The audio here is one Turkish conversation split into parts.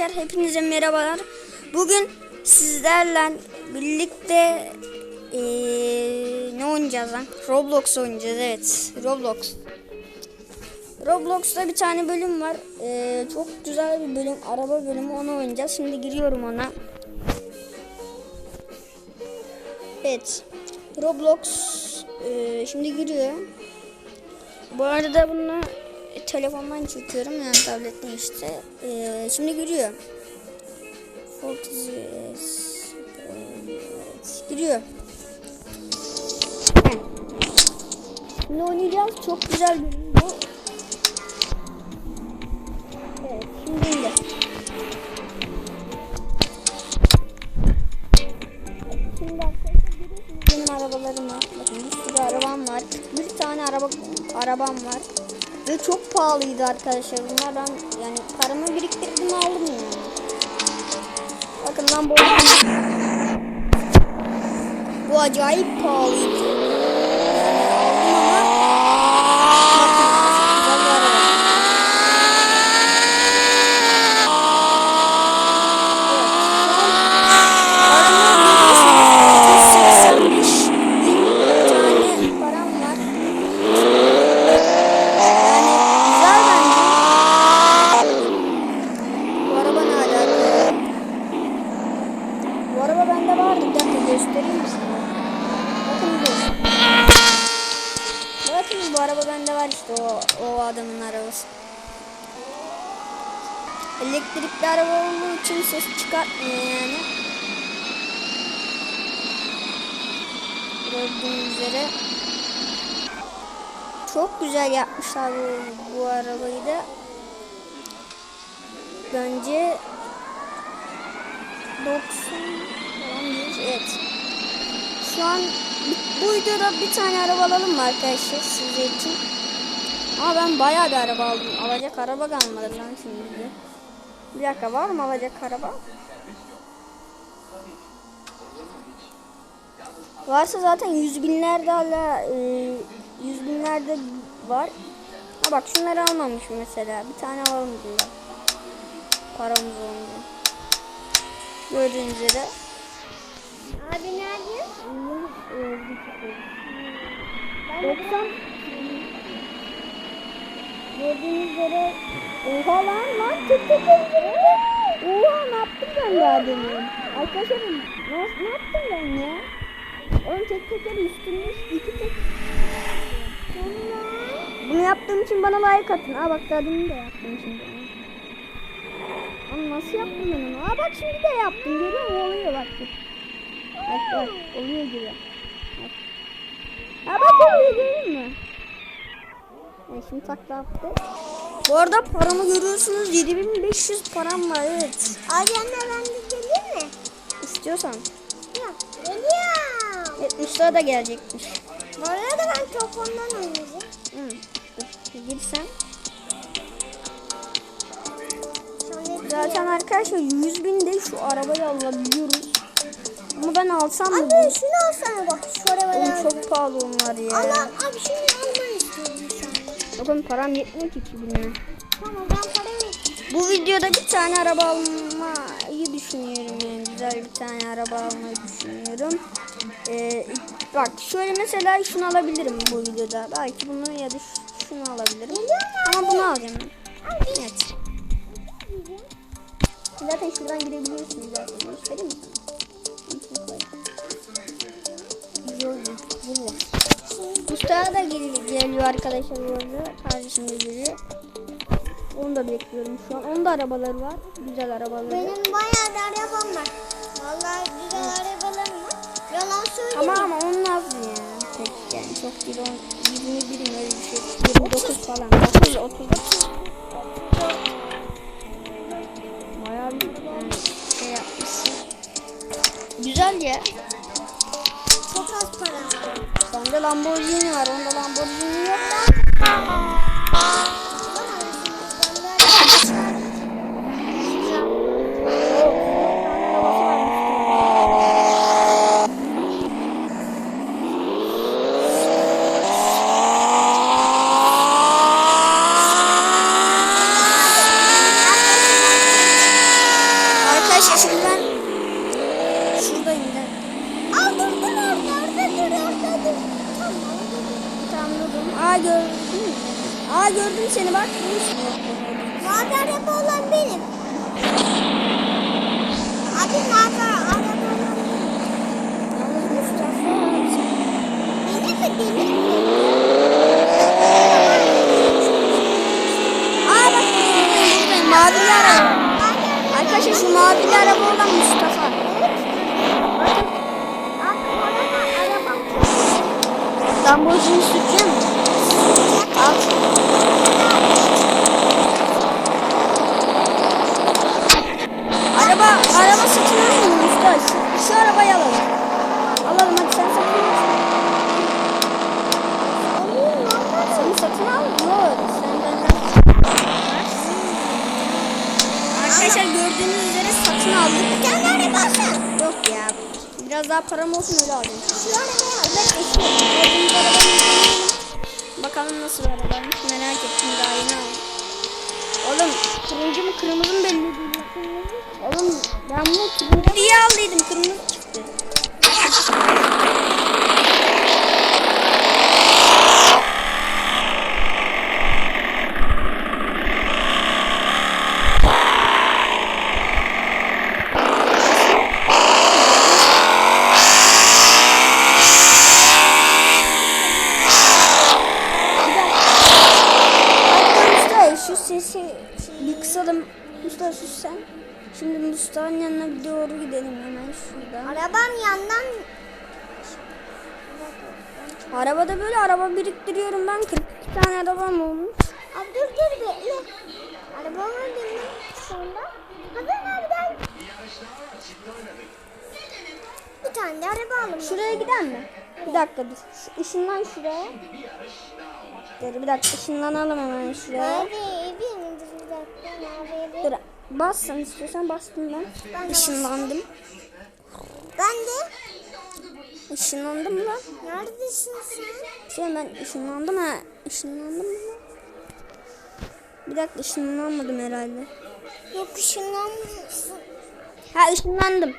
Arkadaşlar hepinize merhabalar. Bugün sizlerle birlikte eee, ne oynayacağız lan? Roblox oynayacağız evet. Roblox. Roblox'ta bir tane bölüm var. Eee, çok güzel bir bölüm. Araba bölümü onu oynayacağız. Şimdi giriyorum ona. Evet. Roblox eee, şimdi giriyor. Bu arada bunu telefondan çekiyorum yani tabletten işte. Ee, şimdi giriyor. Fortnite evet, giriyor. Şimdi oynayacağız. Çok güzel bir bu. Evet, şimdi indi. Şimdi arkadaşlar görüyorsunuz benim arabalarımı. Bakın bir sürü arabam var. Bir tane araba arabam var. Ve çok pahalıydı arkadaşlar. Bunlar ben yani paramı biriktirdim aldım yani. Bakın lan bu bu acayip pahalıydı. Yani aldım ama bakın, güzel bir araba. param var. Yani güzel bence. Bu araba ne alaka? Bu araba bende vardı. Bir dakika göstereyim size. Bakın bu. Bakın bu araba bende var işte o, o adamın arabası. Elektrikli araba olduğu için ses çıkartmıyor yani. Gördüğünüz üzere. Çok güzel yapmışlar bu, bu arabayı da. Bence 90 falan yüz, evet. Şu an bu- videoda bir tane araba alalım mı arkadaşlar sizler için? Ama ben bayağı bir araba aldım. Alacak araba kalmadı lan şimdi. Bir dakika var mı alacak araba? Varsa zaten yüz binlerde hala e, yüz binlerde var. Ha bak şunları almamışım mesela. Bir tane alalım bundan. Paramız olmuyor. Gördüğünüz üzere. Abi nerede? 90 Gördüğünüz üzere Oha lan lan tek tek Oha ne yaptım ben daha demin? Arkadaşlarım ne, ne yaptım ben ya? Oğlum tek teker üstünde iki tek Bunu yaptığım için bana like atın. Aa bak daha demin de yaptım şimdi. Ama nasıl yaptım ben onu? Aa bak şimdi de yaptım. Görüyor musun? Oluyor bak Bak bak oluyor gibi Bak. Ha bak oluyor görüyor musun yani şimdi takla attı. Bu arada paramı görüyorsunuz 7500 param var evet. Abi anne ben de geleyim mi? İstiyorsan. Yok. Geliyorum. 70 lira da gelecekmiş. Bu arada ben telefondan oynayacağım. Hı. Dur, gir sen. Sonra Zaten arkadaşlar 100 bin de şu arabayı alabiliyoruz. Ama ben alsam mı? Abi şunu alsana bak. Oğlum çok pahalı onlar ya. Allah abi şunu almanı istiyorum şu an. Bakın param yetmiyor ki 2000'e. Tamam ben para vereyim. Bu videoda bir tane araba almayı düşünüyorum yani güzel bir tane araba almayı düşünüyorum. Ee, bak şöyle mesela şunu alabilirim bu videoda. Belki bunu ya da şunu alabilirim. Ama bunu alacağım. Evet. Zaten şuradan girebiliyorsunuz zaten. Göstereyim mi. Mustafa da geliyor arkadaşlar yolcu. Kardeşimiz geliyor. Onu da bekliyorum şu an. Onun da var. Güzel arabaları. Benim bayağı da arabam var. Vallahi güzel Hı. arabalarım var. Yalan söyleyeyim. Ama ama onun az mı ya? Peki yani çok değil. 21 öyle bir şey. 29 falan. 30 30. 30. ya. Çok az para var. Bende Lamborghini var. Onda Lamborghini yok. Durdum. Aa gördün mü? Aa gördüm seni bak. Mavi araba olan benim. Abi mavi araba olan benim. Mustafa. Benim mi benim mi? Aa bak. Mavili araba. Arkadaşlar şu mavili araba olan Mustafa. Abi orada araba. Lamborghini süreceğim? Al. Araba, araba mı usta? Şu, arabayı. Alalım hadi sen satın al. Seni satın al. Yok sen benden. Arkadaşlar gördüğünüz üzere satın aldık. Sen arabası. Yok ya. Biraz daha param olsun öyle alayım. Bakalım nasıl arabaymış merak ettim daha yeni. Oğlum turuncu mu kırmızı mı belli değil. Oğlum ben bunu turuncu diye aldıydım kırmızı çıktı. Arkadaşlar şu sesi bir kısalım. Sus sen. Şimdi Mustafa'nın yanına bir doğru gidelim hemen şuradan. Arabam yandan Arabada böyle araba biriktiriyorum ben 42 tane arabam olmuş. Abi dur dur bekle. Arabamı dinle sonra. Hadi abi gel. Bir tane de araba alalım. Şuraya gidelim mi? Bir dakika dur. Şu ışınlan şuraya. Dur bir dakika ışınlanalım hemen şuraya. Mavi evi mi? Dur bir dakika. Mavi evi. Dur bas sen istiyorsan bastım ben. Ben Işınlandım. Ben de. Işınlandım lan. Neredesin sen? Şey ben ışınlandım ha. Işınlandım mı? Bir dakika ışınlanmadım herhalde. Yok ışınlanmıyorsun. Ha ışınlandım.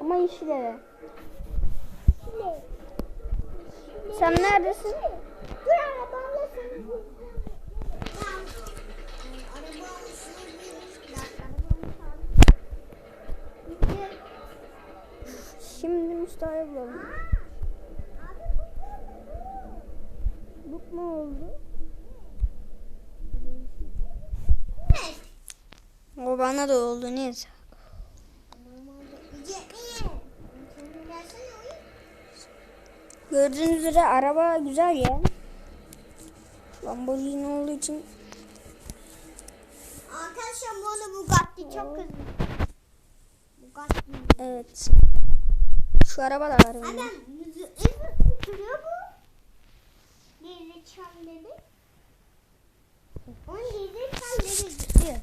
Ama yeşil eve. Sen neredesin? Dur arabamla seni. Mustafa'yı bulalım. Bu mu oldu? O bana da oldu neyse. Gördüğünüz üzere araba güzel ya. Lamborghini olduğu için Arkadaşlar bu Bugatti çok hızlı. Bugatti. evet. Şu araba da var. Adam sürüyor bu. Geri çalları. Onun geri çalları gidiyor.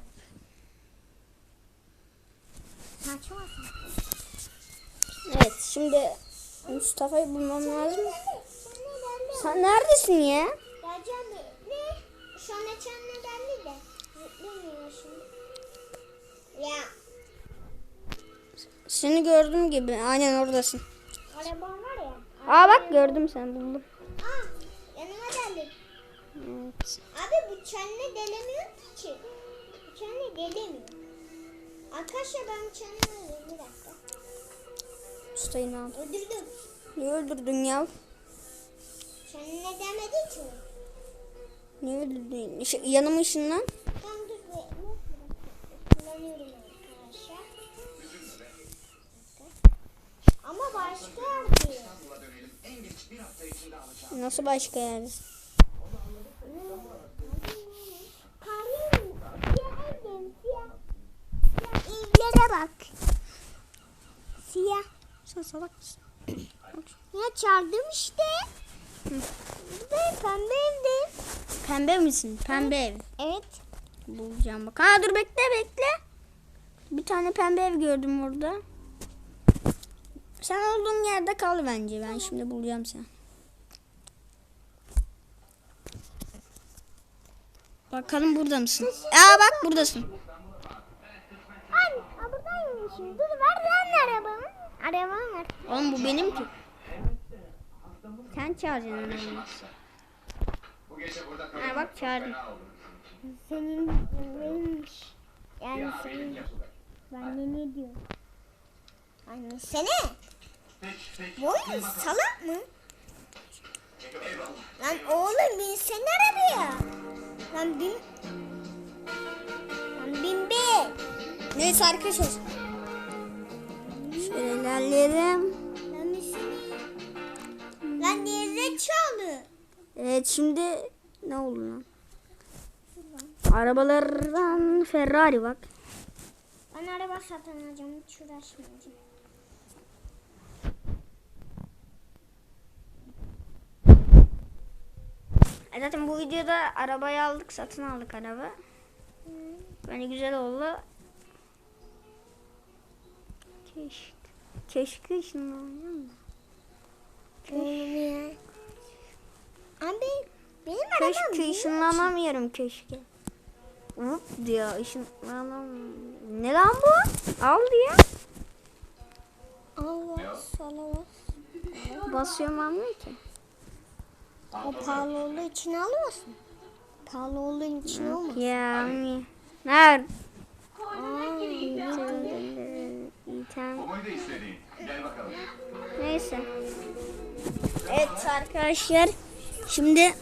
Saçma. Evet şimdi Mustafa'yı bulmam lazım. Sen neredesin ya? Geleceğim mi? Ne? Şu an açanla geldi de. Zıplamıyor şimdi. Ya. Seni gördüm gibi. Aynen oradasın. Arabam var ya. Aa bak gördüm sen buldum. Aa. Yanıma geldi. Evet. Abi bu çenle delemiyor ki. Bu çenle delemiyor. Arkadaşlar ben çenle alayım bir dakika. Ustayı ne aldın? Öldürdüm. Niye öldürdün ya? Çenle demedi ki. Niye öldürdün? Yanıma ışınlan. Ben dur. Kullanıyorum Ama başka yerde. Nasıl başka. Siyah evlere bak. Siyah. Sen salak mısın? Ya çaldım işte. Ben pembe evdeyim. Pembe misin? Pembe ev. Evet. Bulacağım bak. Ha dur bekle bekle. Bir tane pembe ev gördüm orada. Sen olduğun yerde kal bence. Ben şimdi bulacağım seni. Bakalım burada mısın? Aa bak buradasın. Ay, aa, buradayım. Şimdi ver lan arabamı. Arabamı ver. Oğlum bu benim ki. Sen çağıracaksın onu. Bu gece burada Ha bak çağırdım. Senin benimmiş. Yani senin. Ben ne diyorum? Anne sene. Bu oyun salak mı? Lan oğlum binsene arabaya. Lan bin. Lan bin be. Neyse arkadaşlar. Şöyle ilerleyelim. Lan binsene. Lan niye çalı? Evet şimdi ne oldu lan? Arabalardan Ferrari bak. Ben araba satın alacağım. Hiç uğraşmayacağım. E Zaten bu videoda arabayı aldık, satın aldık araba. Bence güzel oldu. Keşke, keşke da. Oğlum ya. Abi benim arabam Keşke ışınlanamıyorum keşke. Vup diyor ışınlanam. Ne lan bu? Al diyor. Allah salavat. Basıyorum almıyor ki. O pahalı olduğu için almasın. Pahalı olduğu için olmaz. Ya mi? Nerede? Neyse. Evet arkadaşlar. Şimdi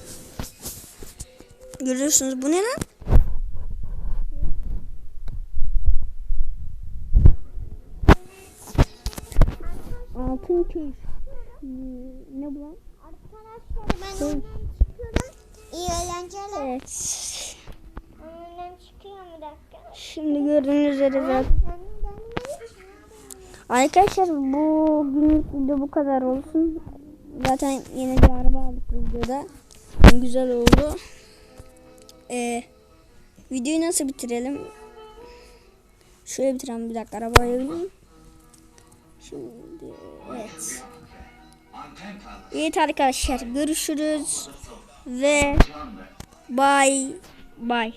görüyorsunuz bu ne lan? Altın köy. Ne bu lan? Arkadaşlar ben önden çıkıyorum. İyi eğlenceler. Evet. Ben önden çıkıyorum bir dakika. Şimdi gördüğünüz üzere zaten. Arkadaşlar bu günlük video bu kadar olsun. Zaten yeni bir araba aldık bu videoda. Güzel oldu. Ee, videoyu nasıl bitirelim? Şöyle bitirelim bir dakika arabaya bineyim. Şimdi evet. Evet arkadaşlar görüşürüz ve bye bye.